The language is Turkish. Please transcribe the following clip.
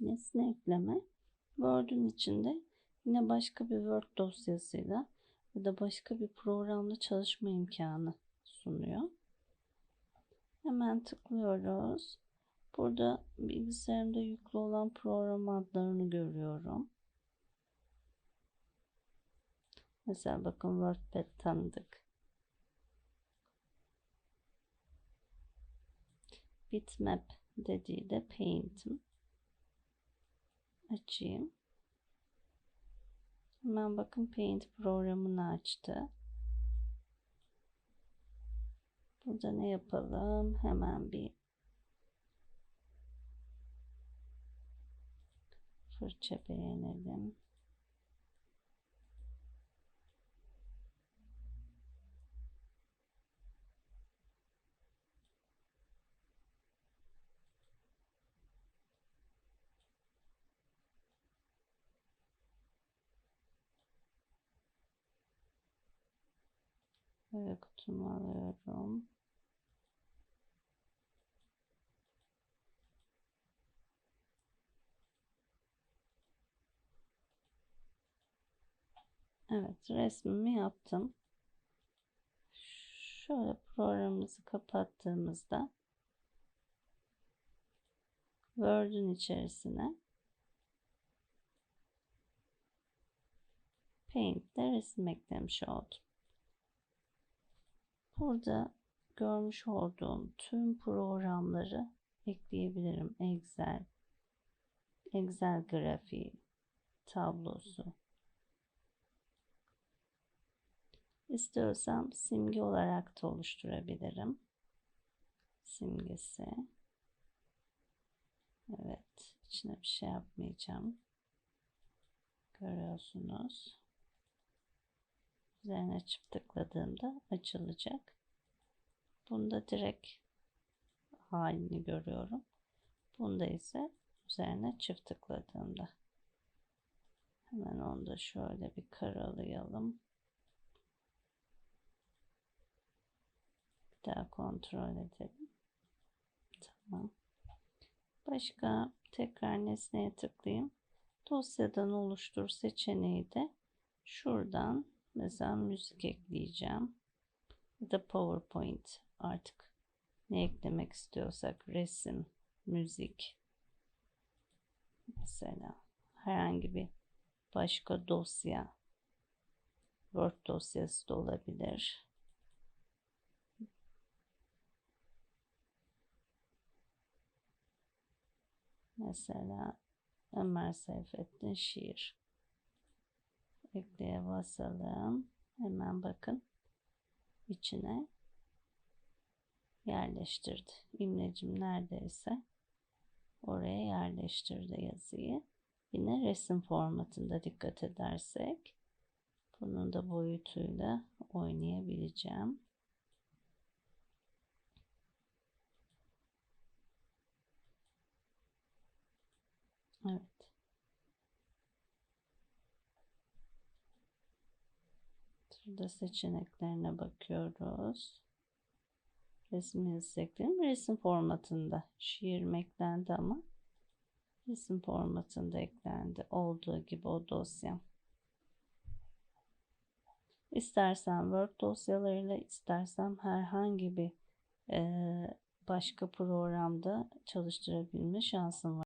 Nesne ekleme. Word'un içinde yine başka bir Word dosyasıyla ya da başka bir programla çalışma imkanı sunuyor. Hemen tıklıyoruz. Burada bilgisayarımda yüklü olan program adlarını görüyorum. Mesela bakın WordPad tanıdık. Bitmap dediği de Paint'im. Açayım. Hemen bakın Paint programını açtı. Burada ne yapalım? Hemen bir fırça beğenelim. Böyle kutumu alıyorum. Evet resmimi yaptım. Şöyle programımızı kapattığımızda Word'ün içerisine Paint'te resim eklemiş oldum. Burada görmüş olduğum tüm programları ekleyebilirim. Excel, Excel grafiği, tablosu. İstiyorsam simge olarak da oluşturabilirim. Simgesi. Evet, içine bir şey yapmayacağım. Görüyorsunuz. Üzerine çift tıkladığımda açılacak. Bunda direkt halini görüyorum. Bunda ise üzerine çift tıkladığımda. Hemen onu da şöyle bir karalayalım. Bir daha kontrol edelim. Tamam. Başka tekrar nesneye tıklayayım. Dosyadan oluştur seçeneği de şuradan Mesela müzik ekleyeceğim. Ya da PowerPoint artık ne eklemek istiyorsak resim, müzik mesela herhangi bir başka dosya Word dosyası da olabilir. Mesela Ömer Seyfettin şiir ekleye basalım. Hemen bakın içine yerleştirdi. İmlecim neredeyse oraya yerleştirdi yazıyı. Yine resim formatında dikkat edersek bunun da boyutuyla oynayabileceğim. Evet. Şurada seçeneklerine bakıyoruz. Resim isteklerim resim formatında. Şiir eklendi ama resim formatında eklendi. Olduğu gibi o dosya. İstersen Word dosyalarıyla istersem herhangi bir başka programda çalıştırabilme şansım var.